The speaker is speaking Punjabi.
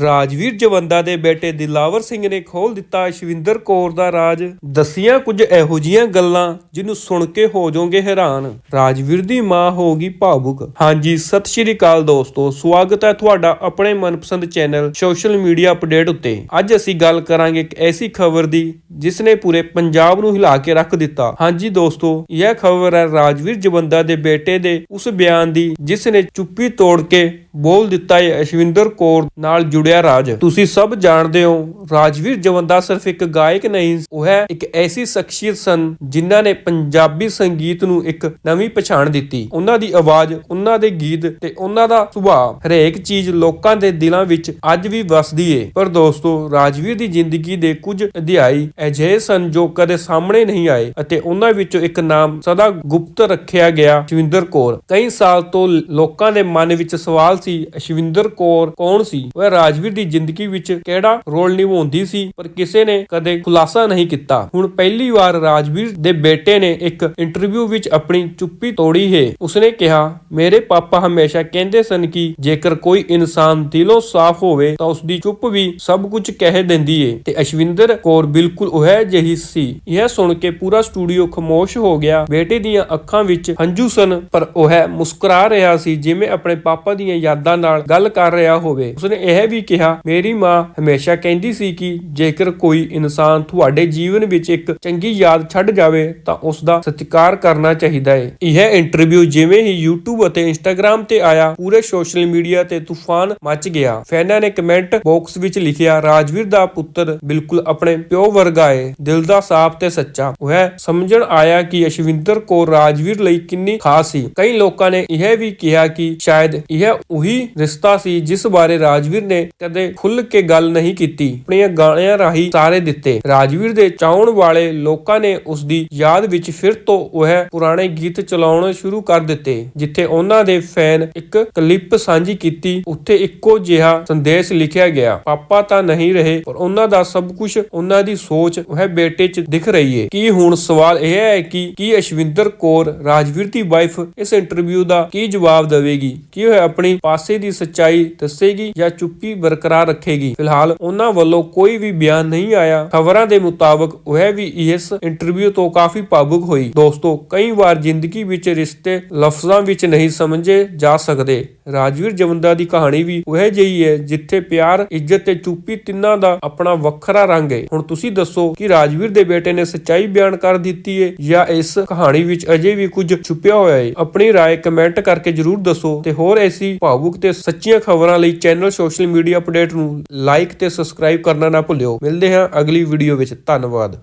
ਰਾਜਵੀਰ ਜਵੰਦਾ ਦੇ ਬੇਟੇ ਦਿਲਾਵਰ ਸਿੰਘ ਨੇ ਖੋਲ ਦਿੱਤਾ ਇਸ਼ਵਿੰਦਰ ਕੌਰ ਦਾ ਰਾਜ। ਦਸੀਆਂ ਕੁਝ ਇਹੋ ਜੀਆਂ ਗੱਲਾਂ ਜਿਹਨੂੰ ਸੁਣ ਕੇ ਹੋ ਜਾਓਗੇ ਹੈਰਾਨ। ਰਾਜਵੀਰ ਦੀ ਮਾਂ ਹੋਗੀ ਭਾਵੁਕ। ਹਾਂਜੀ, ਸਤਿ ਸ਼੍ਰੀ ਅਕਾਲ ਦੋਸਤੋ। ਸਵਾਗਤ ਹੈ ਤੁਹਾਡਾ ਆਪਣੇ ਮਨਪਸੰਦ ਚੈਨਲ ਸੋਸ਼ਲ ਮੀਡੀਆ ਅਪਡੇਟ ਉੱਤੇ। ਅੱਜ ਅਸੀਂ ਗੱਲ ਕਰਾਂਗੇ ਇੱਕ ਐਸੀ ਖਬਰ ਦੀ ਜਿਸ ਨੇ ਪੂਰੇ ਪੰਜਾਬ ਨੂੰ ਹਿਲਾ ਕੇ ਰੱਖ ਦਿੱਤਾ। ਹਾਂਜੀ ਦੋਸਤੋ, ਇਹ ਖਬਰ ਹੈ ਰਾਜਵੀਰ ਜਵੰਦਾ ਦੇ ਬੇਟੇ ਦੇ ਉਸ ਬਿਆਨ ਦੀ ਜਿਸ ਨੇ ਚੁੱਪੀ ਤੋੜ ਕੇ ਬੋਲ ਦਿੱਤਾ ਹੈ ਅਸ਼ਵਿੰਦਰ ਕੌਰ ਨਾਲ ਜੁੜਿਆ ਰਾਜ। ਤੁਸੀਂ ਸਭ ਜਾਣਦੇ ਹੋ, ਰਾਜਵੀਰ ਜਵੰਦਾ ਸਿਰਫ ਇੱਕ ਗਾਇਕ ਨਹੀਂ, ਉਹ ਹੈ ਇੱਕ ਐਸੀ ਸ਼ਖਸੀਅਤ ਸਨ ਜਿਨ੍ਹਾਂ ਨੇ ਪੰਜਾਬੀ ਸੰਗੀਤ ਨੂੰ ਇੱਕ ਨਵੀਂ ਪਛਾਣ ਦਿੱਤੀ। ਉਹਨਾਂ ਦੀ ਆਵਾਜ਼, ਉਹਨਾਂ ਦੇ ਗੀਤ ਤੇ ਉਹਨਾਂ ਦਾ ਸੁਭਾਅ ਹਰੇਕ ਚੀਜ਼ ਲੋਕਾਂ ਦੇ ਦਿਲਾਂ ਵਿੱਚ ਅੱਜ ਵੀ ਵਸਦੀ ਏ। ਪਰ ਦੋਸਤੋ, ਰਾਜਵੀਰ ਦੀ ਜ਼ਿੰਦਗੀ ਦੇ ਕੁਝ ਅਧਿਆਇ ਅਜਿਹੇ ਸਨ ਜੋ ਕਦੇ ਸਾਹਮਣੇ ਨਹੀਂ ਆਏ ਅਤੇ ਉਹਨਾਂ ਵਿੱਚੋਂ ਇੱਕ ਨਾਮ ਸਦਾ ਗੁਪਤ ਰੱਖਿਆ ਗਿਆ ਜਵਿੰਦਰ ਕੌਰ। ਕਈ ਸਾਲ ਤੋਂ ਲੋਕਾਂ ਦੇ ਮਨ ਵਿੱਚ ਸਵਾਲ ਸੀ? ਅਸ਼ਵਿੰਦਰ ਕੌਰ ਕੌਣ ਸੀ? ਉਹ ਰਾਜਵੀਰ ਦੀ ਜ਼ਿੰਦਗੀ ਵਿੱਚ ਕਿਹੜਾ ਰੋਲ ਨਿਭਾਉਂਦੀ ਸੀ? ਪਰ ਕਿਸੇ ਨੇ ਕਦੇ ਖੁਲਾਸਾ ਨਹੀਂ ਕੀਤਾ। ਹੁਣ ਪਹਿਲੀ ਵਾਰ ਰਾਜਵੀਰ ਦੇ ਬੇਟੇ ਨੇ ਇੱਕ ਇੰਟਰਵਿਊ ਵਿੱਚ ਆਪਣੀ ਚੁੱਪੀ ਤੋੜੀ ਹੈ। ਉਸਨੇ ਕਿਹਾ, ਮੇਰੇ ਪਾਪਾ ਹਮੇਸ਼ਾ ਕਹਿੰਦੇ ਸਨ ਕਿ ਜੇਕਰ ਕੋਈ ਇਨਸਾਨ ਦਿਲੋਂ ਸਾਫ਼ ਹੋਵੇ ਤਾਂ ਉਸਦੀ ਚੁੱਪ ਵੀ ਸਭ ਕੁਝ ਕਹਿ ਦਿੰਦੀ ਏ। ਤੇ ਅਸ਼ਵਿੰਦਰ ਕੌਰ ਬਿਲਕੁਲ ਉਹ ਜਿਹੀ ਸੀ। ਇਹ ਸੁਣ ਕੇ ਪੂਰਾ ਸਟੂਡੀਓ ਖਾਮੋਸ਼ ਹੋ ਗਿਆ। ਬੇਟੇ ਦੀਆਂ ਅੱਖਾਂ ਵਿੱਚ ਹੰਝੂ ਸਨ, ਪਰ ਉਹ ਮੁਸਕਰਾ ਰਿਹਾ ਸੀ, ਜਿਵੇਂ ਆਪਣੇ ਪਾਪਾ ਦੀਆਂ ਯਾਦਾਂ ਨਾਲ ਗੱਲ ਕਰ ਰਿਹਾ ਹੋਵੇ। ਉਸਨੇ ਇਹ ਵੀ ਕਿਹਾ, ਮੇਰੀ ਮਾਂ ਹਮੇਸ਼ਾ ਕਹਿੰਦੀ ਸੀ ਕਿ ਜੇਕਰ ਕੋਈ ਇਨਸਾਨ ਤੁਹਾਡੇ ਜੀਵਨ ਵਿੱਚ ਇੱਕ ਚੰਗੀ ਯਾਦ ਛੱਡ ਜਾਵੇ, ਤਾਂ ਉਸ ਦਾ ਸਤਿਕਾਰ ਕਰਨਾ ਚਾਹੀਦਾ ਹੈ ਇਹ ਇੰਟਰਵਿਊ ਜਿਵੇਂ ਹੀ YouTube ਅਤੇ Instagram ਤੇ ਆਇਆ, ਪੂਰੇ ਸੋਸ਼ਲ ਮੀਡੀਆ ਤੇ ਤੂਫਾਨ ਮਚ ਗਿਆ। ਫੈਨਾਂ ਨੇ ਕਮੈਂਟ ਬਾਕਸ ਵਿੱਚ ਲਿਖਿਆ, ਰਾਜਵੀਰ ਦਾ ਪੁੱਤਰ ਬਿਲਕੁਲ ਆਪਣੇ ਪਿਓ ਵਰਗਾ ਹੈ ਦਿਲ ਦਾ ਸਾਫ਼ ਤੇ ਸੱਚਾ। ਉਹ ਸਮਝਣ ਆਇਆ ਕਿ ਅਸ਼ਵਿੰਦਰ ਕੌਰ ਰਾਜਵੀਰ ਲਈ ਕਿੰਨੀ ਖਾਸ ਸੀ। ਕਈ ਲੋਕਾਂ ਨੇ ਇਹ ਵੀ ਕਿਹਾ ਕਿ ਸ਼ਾਇਦ ਇਹ ਉਹੀ ਰਿਸ਼ਤਾ ਸੀ ਜਿਸ ਬਾਰੇ ਰਾਜਵੀਰ ਨੇ ਕਦੇ ਖੁੱਲ੍ਹ ਕੇ ਗੱਲ ਨਹੀਂ ਕੀਤੀ। ਆਪਣੀਆਂ ਗਾਣਿਆਂ ਰਾਹੀਂ ਸਾਰੇ ਦਿੱਤੇ। ਰਾਜਵੀਰ ਦੇ ਚਾਹਣ ਵਾਲੇ ਲੋਕਾਂ ਨੇ ਉਸ ਦੀ ਯਾਦ ਵਿੱਚ ਫਿਰ ਤੋਂ ਉਹ ਪੁਰਾਣੇ ਗੀਤ ਚਲਾਉਣੇ ਸ਼ੁਰੂ ਕਰ ਦਿੱਤੇ, ਜਿੱਥੇ ਉਹਨਾਂ ਦੇ ਫੈਨ ਇੱਕ ਕਲਿੱਪ ਸਾਂਝੀ ਕੀਤੀ, ਉੱਥੇ ਇੱਕੋ ਜਿਹਾ ਸੰਦੇਸ਼ ਲਿਖਿਆ ਗਿਆ, ਪਾਪਾ ਤਾਂ ਨਹੀਂ ਰਹੇ, ਪਰ ਉਹਨਾਂ ਦਾ ਸਭ ਕੁਝ ਉਹਨਾਂ ਦੀ ਸੋਚ, ਉਹ ਬੇਟੇ 'ਚ ਦਿਖ ਰਹੀ ਹੈ ਕੀ ਹੁਣ ਸਵਾਲ ਇਹ ਹੈ ਕਿ ਕੀ ਅਸ਼ਵਿੰਦਰ ਕੌਰ, ਰਾਜਵੀਰ ਦੀ ਵਾਈਫ, ਇਸ ਇੰਟਰਵਿਊ ਦਾ ਕੀ ਜਵਾਬ ਦੇਵੇਗੀ? ਕੀ ਉਹ ਆਪਣੀ ਪਾਸੇ ਦੀ ਸੱਚਾਈ ਦੱਸੇਗੀ ਜਾਂ ਚੁੱਪੀ ਬਰਕਰਾਰ ਰੱਖੇਗੀ। ਫਿਲਹਾਲ ਉਹਨਾਂ ਵੱਲੋਂ ਕੋਈ ਵੀ ਬਿਆਨ ਨਹੀਂ ਆਇਆ। ਖਬਰਾਂ ਦੇ ਮੁਤਾਬਕ ਉਹ ਵੀ ਇਸ ਇੰਟਰਵਿਊ ਤੋਂ ਕਾਫੀ ਭਾਵੁਕ ਹੋਈ। ਦੋਸਤੋ, ਕਈ ਵਾਰ ਜ਼ਿੰਦਗੀ ਵਿੱਚ ਰਿਸ਼ਤੇ ਲਫ਼ਜ਼ਾਂ ਵਿੱਚ ਨਹੀਂ ਸਮਝੇ ਜਾ ਸਕਦੇ। ਰਾਜਵੀਰ ਜਵੰਦਾ ਦੀ ਕਹਾਣੀ ਵੀ ਉਹ ਜਿਹੀ ਹੈ ਜਿੱਥੇ ਪਿਆਰ ਇੱਜ਼ਤ ਤੇ ਚੁੱਪੀ ਤਿੰਨਾਂ ਦਾ ਆਪਣਾ ਵੱਖਰਾ ਰੰਗ ਹੈ ਹੁਣ ਤੁਸੀਂ ਦੱਸੋ ਕਿ ਰਾਜਵੀਰ ਦੇ ਬੇਟੇ ਨੇ ਸੱਚਾਈ ਬਿਆਨ ਕਰ ਦਿੱਤੀ ਹੈ ਜਾਂ ਇਸ ਕਹਾਣੀ ਵਿੱਚ ਅਜੇ ਵੀ ਕੁਝ ਛੁਪਿਆ ਹੋਇਆ ਹੈ ਆਪਣੀ رائے ਕਮੈਂਟ ਕਰਕੇ ਜਰੂਰ ਦੱਸੋ ਤੇ ਹੋਰ ਐਸੀ ਭਾਵੁਕ ਤੇ ਸੱਚੀਆਂ ਖਬਰਾਂ ਲਈ ਚੈਨਲ ਸੋਸ਼ਲ ਮੀਡੀਆ ਅਪਡੇਟ ਨੂੰ ਲਾਈਕ ਤੇ ਸਬਸਕ੍ਰਾਈਬ ਕਰਨਾ ਨਾ ਭੁੱਲਿਓ ਮਿਲਦੇ ਹਾਂ ਅਗਲੀ ਵੀਡੀਓ ਵਿੱਚ ਧੰਨਵਾਦ